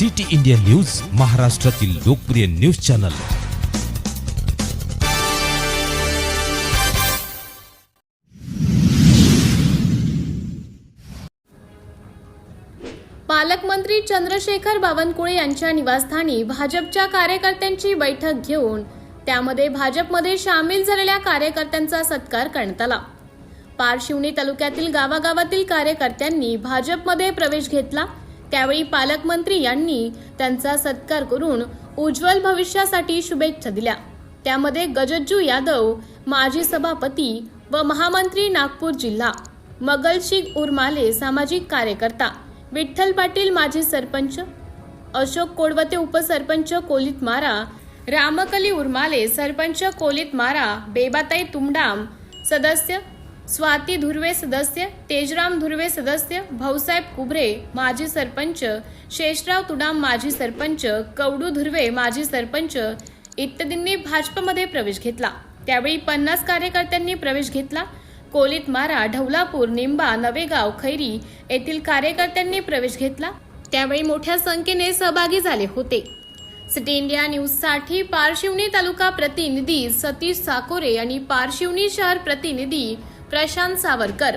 City India news महाराष्ट्रातील लोकप्रिय news channel. पालकमंत्री चंद्रशेखर बावनकुळे यांच्या निवासस्थानी भाजपच्या कार्यकर्त्यांची बैठक घेऊन त्यामध्ये भाजपमध्ये सामील झालेल्या कार्यकर्त्यांचा सत्कार करण्यात आला. पारशिवनी तालुक्यातील गावागावातील कार्यकर्त्यांनी भाजपमध्ये प्रवेश घेतला त्यावेळी पालकमंत्री यांनी त्यांचा सत्कार करून उज्ज्वल भविष्यासाठी शुभेच्छा दिल्या. त्यामध्ये गजज्जू यादव माजी सभापती व महामंत्री नागपूर जिल्हा मगलशीख उर्माले सामाजिक कार्यकर्ता विठ्ठल पाटील माजी सरपंच अशोक कोडवते उपसरपंच कोलित मारा रामकली उर्माले सरपंच कोलित मारा बेबाताई तुमडाम सदस्य स्वाती धुर्वे सदस्य तेजराम धुर्वे सदस्य भाऊसाहेब कुभरे माजी सरपंच शेषराव तुडाम माजी सरपंच कवडू धुर्वे माजी सरपंच इत्यादींनी भाजपमध्ये प्रवेश घेतला. त्यावेळी पन्नास कार्यकर्त्यांनी प्रवेश घेतला. कोलित मारा ढवलापूर निंबा नवेगाव खैरी येथील कार्यकर्त्यांनी प्रवेश घेतला. त्यावेळी मोठ्या संख्येने सहभागी झाले होते. सिटी इंडिया न्यूजसाठी पारशिवनी तालुका प्रतिनिधी सतीश साकोरे आणि पारशिवनी शहर प्रतिनिधी प्रशांत सावरकर.